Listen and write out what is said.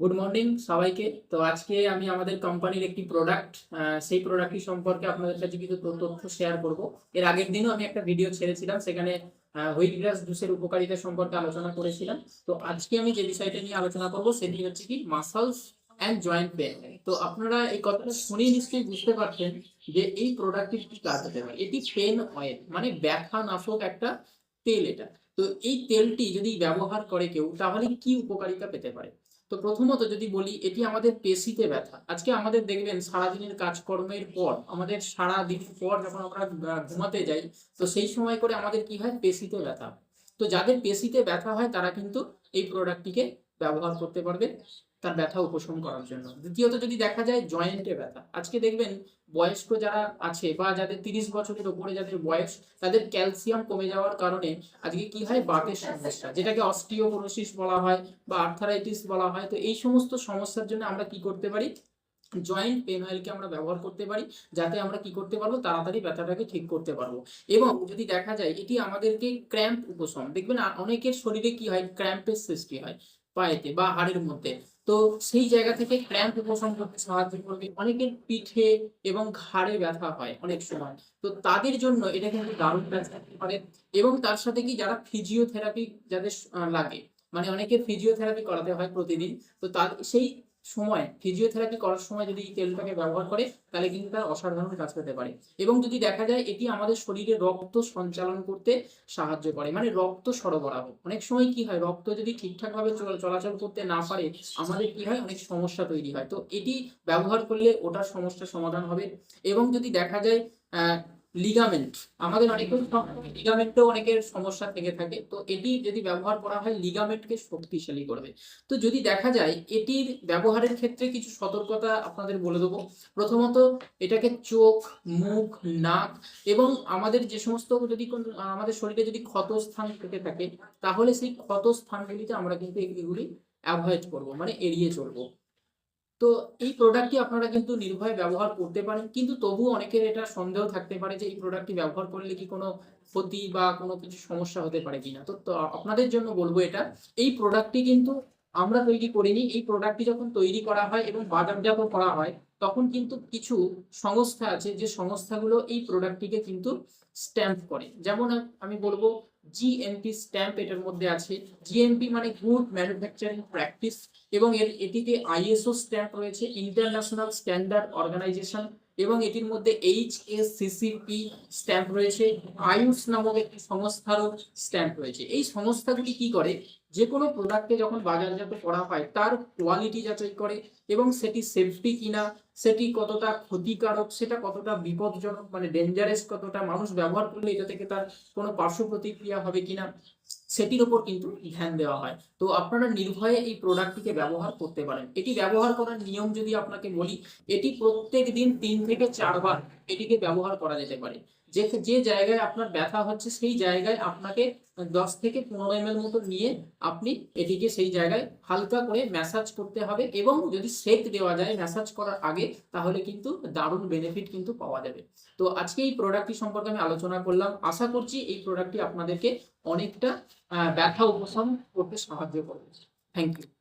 Good morning সবাইকে। তো আজকে আমি আমাদের কোম্পানির একটি প্রোডাক্ট সেই প্রোডাক্টটি সম্পর্কে আপনাদের কাছে কিছু তথ্য শেয়ার করব। এর আগের দিনও আমি একটা ভিডিও ছেড়েছিলাম, সেখানে হুইট গ্রাস জুসের উপকারিতা সম্পর্কে আলোচনা করেছিলাম। তো আজকে আমি যে বিষয়টা নিয়ে আলোচনা করব, সেটি হচ্ছে কি মাসলস অ্যান্ড জয়েন্ট পেন তো আপনারা এই কথাটা শুনেই নিশ্চয়ই বুঝতে পারছেন যে এই প্রোডাক্টটির কি কাজ হতে পারে এটি পেন অয়েল মানে ব্যথা নাশক একটা তেল এটা। তো এই তেলটি যদি ব্যবহার করে কেউ, তাহলে কি উপকারিতা পেতে পারে? তো প্রথমত যদি বলি, এটি আমাদের পেশিতে ব্যথা। আজকে আমাদের দেখবেন, সারাদিনের কাজকর্মের পর, আমাদের সারা দিন পর যখন আমরা ঘুমাতে যাই, তো সেই সময় করে আমাদের কি হয়? পেশিতে ব্যথা তো যাদের পেশিতে ব্যথা হয়, তারা কিন্তু এই প্রোডাক্টটিকে ব্যবহার করতে পারবে। তার ব্যথা উপশম করার জন্য। দ্বিতীয়ত যদি দেখা যায় জয়েন্টে ব্যথা, আজকে দেখবেন বয়স্ক যারা আছে বা যাদের তিরিশ বছরের উপরে যাদের বয়স, তাদের ক্যালসিয়াম কমে যাওয়ার কারণে আজকে কি হয়? বাতের সমস্যা, যেটাকে অস্টিওপোরোসিস বলা হয় বা আর্থারাইটিস বলা হয়। তো এই সমস্ত সমস্যার জন্য আমরা কি করতে পারি? জয়েন্ট পেন অয়েলকে আমরা ব্যবহার করতে পারি, যাতে আমরা কি করতে পারব? তাড়াতাড়ি ব্যথাটাকে ঠিক করতে পারব। এবং যদি দেখা যায়, এটি আমাদেরকে ক্র্যাম্প উপশম। দেখবেন অনেকের শরীরে কি হয়? ক্র্যাম্পের সৃষ্টি হয় পায়েতে বা হাড়ের মধ্যে। তো সেই জায়গা থেকে ক্র্যাম্প উপশম করতে সাহায্য করবে। অনেকের পিঠে এবং ঘাড়ে ব্যথা হয় অনেক সময়। তো তাদের জন্য এটা কিন্তু দারুণ ব্যথা করতে পারে। এবং তার সাথে কি যারা ফিজিওথেরাপি যাদের লাগে মানে অনেকের ফিজিওথেরাপি করাতে হয় প্রতিদিন, তো তার, সেই সময় ফিজিওথেরাপি করার সময় যদি এই তেলটাকে ব্যবহার করে, তাহলে কিন্তু তার অসাধারণ কাজ পেতে পারে। এবং যদি দেখা যায়, এটি আমাদের শরীরে রক্ত সঞ্চালন করতে সাহায্য করে মানে রক্ত সরবরাহ। অনেক সময় কি হয়, রক্ত যদি ঠিকঠাকভাবে চলাচল করতে না পারে, আমাদের কি হয়, অনেক সমস্যা তৈরি হয়। তো এটি ব্যবহার করলে ওটার সমস্যার সমাধান হবে। এবং যদি দেখা যায় লিগামেন্ট আমাদের অনেকের লিগামেন্টও অনেকের সমস্যা থেকে থাকে। তো এটি যদি ব্যবহার করা হয় লিগামেন্টকে শক্তিশালী করবে। তো যদি দেখা যায়, এটির ব্যবহারের ক্ষেত্রে কিছু সতর্কতা আপনাদের বলে দেবো। প্রথমত, এটাকে চোখ, মুখ, নাক এবং আমাদের যে সমস্ত যদি কোন, আমাদের শরীরে যদি ক্ষত স্থান থেকে থাকে, তাহলে সেই ক্ষত স্থানগুলিতে আমরা কিন্তু এগুলি অ্যাভয়েড করব মানে এড়িয়ে চলবো। তো এই প্রোডাক্টটি আপনারা কিন্তু নির্ভয়ে ব্যবহার করতে পারেন। কিন্তু তবুও অনেকের এটা সন্দেহ থাকতে পারে যে এই প্রোডাক্টটি ব্যবহার করলে কি কোনো ক্ষতি বা কোনো কিছু সমস্যা হতে পারে কিনা তো আপনাদের জন্য বলব এটা। এই প্রোডাক্টটি কিন্তু আমরা তৈরি করিনি। এই প্রোডাক্টটি যখন তৈরি করা হয় এবং বাজারজাত করা হয়, তখন কিন্তু কিছু সংস্থা আছে যে সংস্থাগুলো এই প্রোডাক্টটিকে কিন্তু স্ট্যাম্প করে। যেমন আমি বলব জিএমপি স্ট্যাম্প এটার মধ্যে আছে। জিএমপি মানে গুড ম্যানুফ্যাকচারিং প্র্যাকটিস এবং এর এটিতে আইএসও স্ট্যাম্প রয়েছে, ইন্টারন্যাশনাল স্ট্যান্ডার্ড অর্গানাইজেশন এবং এটির মধ্যে এইচ এস সিসিপি স্ট্যাম্প রয়েছে, আয়ুষ নামক একটি সংস্থারও স্ট্যাম্প রয়েছে। এই সংস্থাগুলি কি করে? যে কোনো প্রোডাক্টকে যখন বাজারজাত করা হয়, তার কোয়ালিটি যাচাই করে এবং সেটি সেফটি কিনা, সেটি কতটা ক্ষতিকারক, সেটা কতটা বিপজ্জনক মানে ডেঞ্জারাস কতটা মানুষ ব্যবহার করলে এটা থেকে তার কোনো পার্শ্ব প্রতিক্রিয়া হবে কিনা, সেটির ওপর কিন্তু ধ্যান দেওয়া হয়। তো আপনারা নির্ভয়ে এই প্রোডাক্টটিকে ব্যবহার করতে পারেন। এটি ব্যবহার করার নিয়ম যদি আপনাকে বলি, এটি প্রত্যেক দিন তিন থেকে চারবার এটিকে ব্যবহার করা যেতে পারে। যে যে জায়গায় আপনার ব্যথা হচ্ছে সেই জায়গায় আপনাকে দশ থেকে পনেরো এম মতো নিয়ে আপনি এটিকে সেই জায়গায় হালকা করে ম্যাসাজ করতে হবে এবং যদি সেক দেওয়া যায় ম্যাসাজ করার আগে তাহলে কিন্তু দারুণ বেনিফিট কিন্তু পাওয়া যাবে। তো আজকে এই প্রোডাক্টটি সম্পর্কে আমি আলোচনা করলাম। আশা করছি এই প্রোডাক্টটি আপনাদেরকে অনেকটা ব্যথা উপশম করতে সাহায্য করবে। Thank you